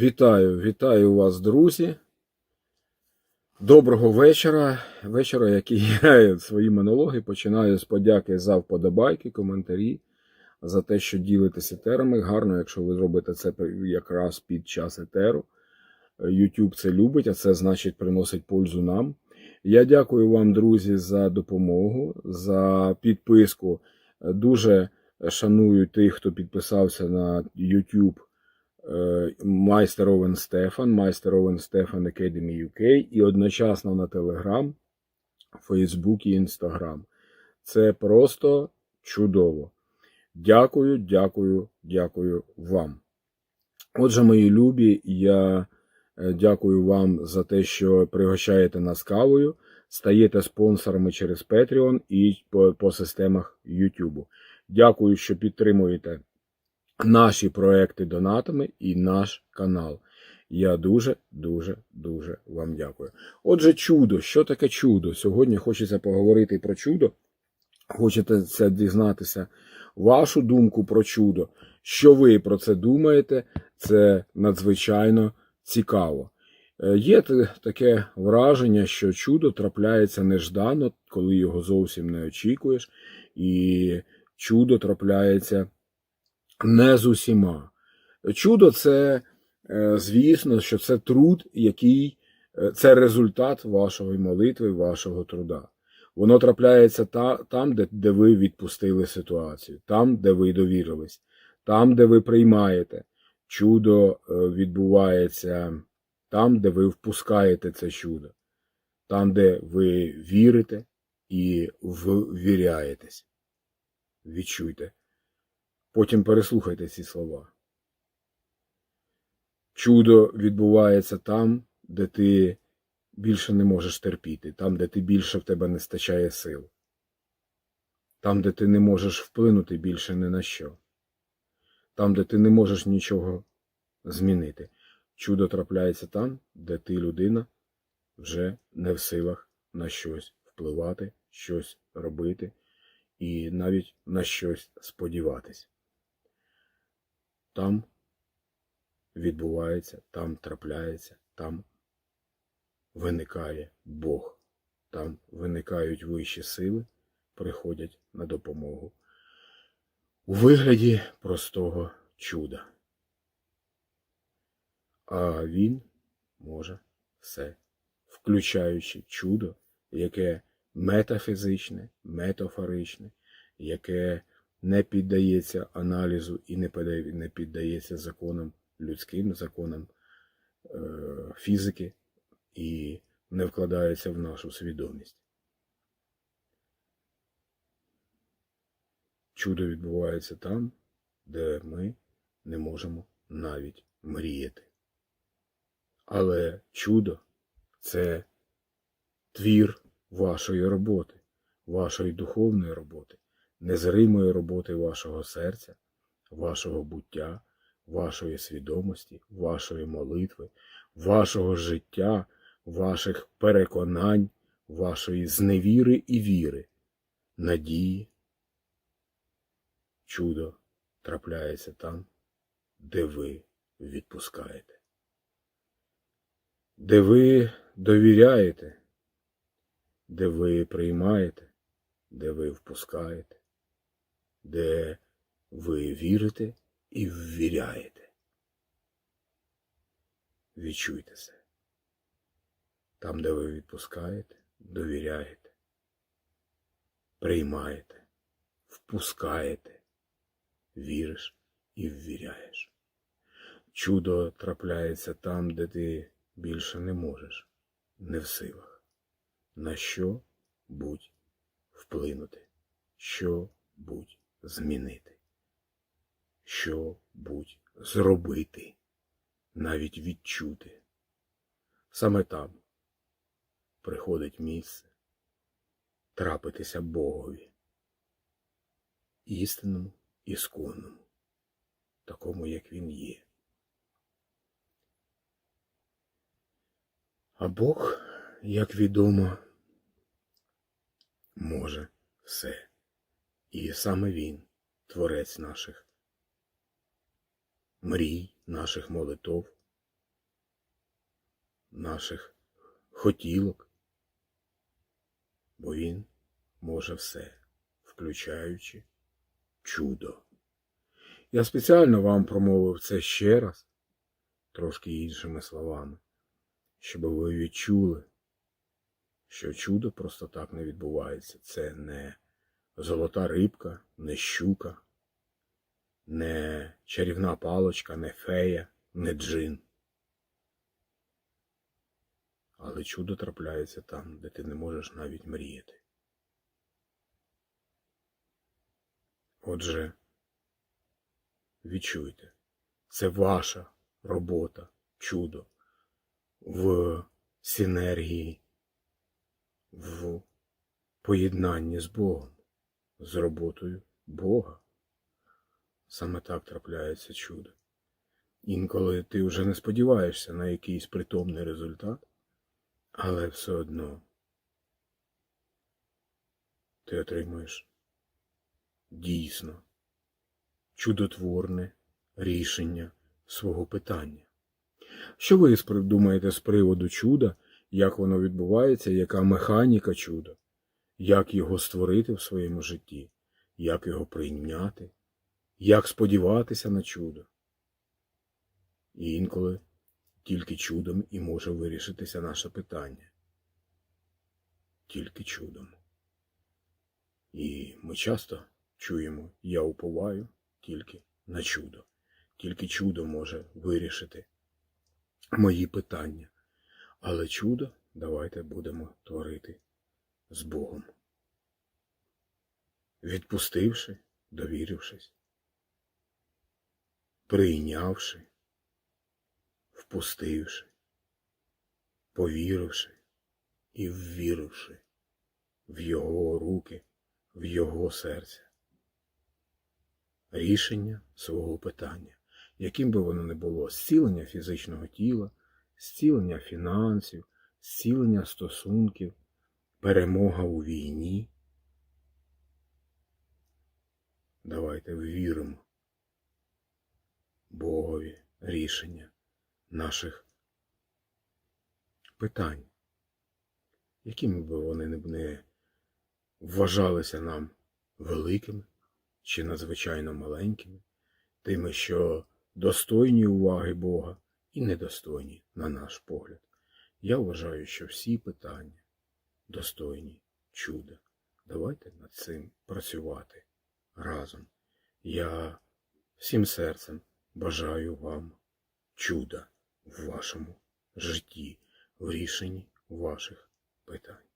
Вітаю, вітаю вас, друзі. Доброго вечора. Вечора, який я свої монологи починаю з подяки за вподобайки, коментарі, за те, що ділитесь етерами. Гарно, якщо ви зробите це якраз під час етеру. YouTube це любить, а це значить приносить пользу нам. Я дякую вам, друзі, за допомогу, за підписку. Дуже шаную тих, хто підписався на YouTube Майстер Овен Стефан, Майстер Овен Стефан Academy UK і одночасно на Telegram, Facebook і Instagram. Це просто чудово. Дякую, дякую, дякую вам. Отже, мої любі, я е, дякую вам за те, що пригощаєте нас кавою, стаєте спонсорами через Patreon і по, по системах YouTube. Дякую, що підтримуєте наші проекти донатами і наш канал. Я дуже, дуже, дуже вам дякую. Отже, чудо, що таке чудо? Сьогодні хочеться поговорити про чудо. Хочете дізнатися, вашу думку про чудо. Що ви про це думаєте? Це надзвичайно цікаво. Е, Є таке враження, що чудо трапляється неждано, коли його зовсім не очікуєш, і чудо трапляється не з усіма. Чудо це, е, звісно, що це труд, який е, це результат вашої молитви, вашого труда. Воно трапляється та, там, де, де ви відпустили ситуацію, там, де ви довірились, там, де ви приймаєте. Чудо е, відбувається там, де ви впускаєте це чудо, там, де ви вірите і ввіряєтесь. Відчуйте. Потім переслухайте ці слова. Чудо відбувається там, де ти більше не можеш терпіти, там, де ти більше в тебе не стачає сил, там, де ти не можеш вплинути більше ні на що, там, де ти не можеш нічого змінити. Чудо трапляється там, де ти, людина, вже не в силах на щось впливати, щось робити і навіть на щось сподіватись. Там відбувається, там трапляється, там виникає Бог, там виникають вищі сили, приходять на допомогу у вигляді простого чуда. А він може все, включаючи чудо, яке метафізичне, метафоричне, яке не піддається аналізу і не піддається законам людським, законам е, фізики і не вкладається в нашу свідомість. Чудо відбувається там, де ми не можемо навіть мріяти. Але чудо це твір вашої роботи, вашої духовної роботи, незримої роботи вашого серця, вашого буття, вашої свідомості, вашої молитви, вашого життя, ваших переконань, вашої зневіри і віри, надії. Чудо трапляється там, де ви відпускаєте, де ви довіряєте, де ви приймаєте, де ви впускаєте, де ви вірите і ввіряєте. Відчуйте це. Там, де ви відпускаєте, довіряєте, приймаєте, впускаєте, віриш і ввіряєш. Чудо трапляється там, де ти більше не можеш, не в силах. На що будь вплинути, що будь змінити, що будь зробити, навіть відчути. Саме там приходить місце трапитися Богові, істинному, ісконному, такому, як він є. А Бог, як відомо, може все. І саме Він, творець наших мрій, наших молитов, наших хотілок, бо він може все, включаючи чудо. Я спеціально вам промовив це ще раз, трошки іншими словами, щоб ви відчули, що чудо просто так не відбувається. Це не золота рибка, не щука, не чарівна палочка, не фея, не джин. Але чудо трапляється там, де ти не можеш навіть мріяти. Отже, відчуйте, це ваша робота, чудо в синергії, в поєднанні з Богом, з роботою Бога. Саме так трапляється чудо. Інколи ти вже не сподіваєшся на якийсь притомний результат, але все одно ти отримуєш дійсно чудотворне рішення свого питання. Що ви думаєте з приводу чуда, як воно відбувається, яка механіка чуда, як його створити в своєму житті, як його прийняти, як сподіватися на чудо? І інколи тільки чудом і може вирішитися наше питання. Тільки чудом. І ми часто чуємо Я уповаю тільки на чудо. Тільки чудо може вирішити мої питання. Але чудо давайте будемо творити з Богом. Відпустивши, довірившись, прийнявши, впустивши, повіривши і ввіривши в Його руки, в Його серце. Рішення свого питання, яким би воно не було, зцілення фізичного тіла, зцілення фінансів, зцілення стосунків, перемога у війні. Давайте ввіримо Богові рішення наших питань, якими би вони не вважалися нам великими чи надзвичайно маленькими, тими, що достойні уваги Бога і недостойні, на наш погляд. Я вважаю, що всі питання достойні чуда. Давайте над цим працювати разом. Я всім серцем бажаю вам чуда в вашому житті, в рішенні ваших питань.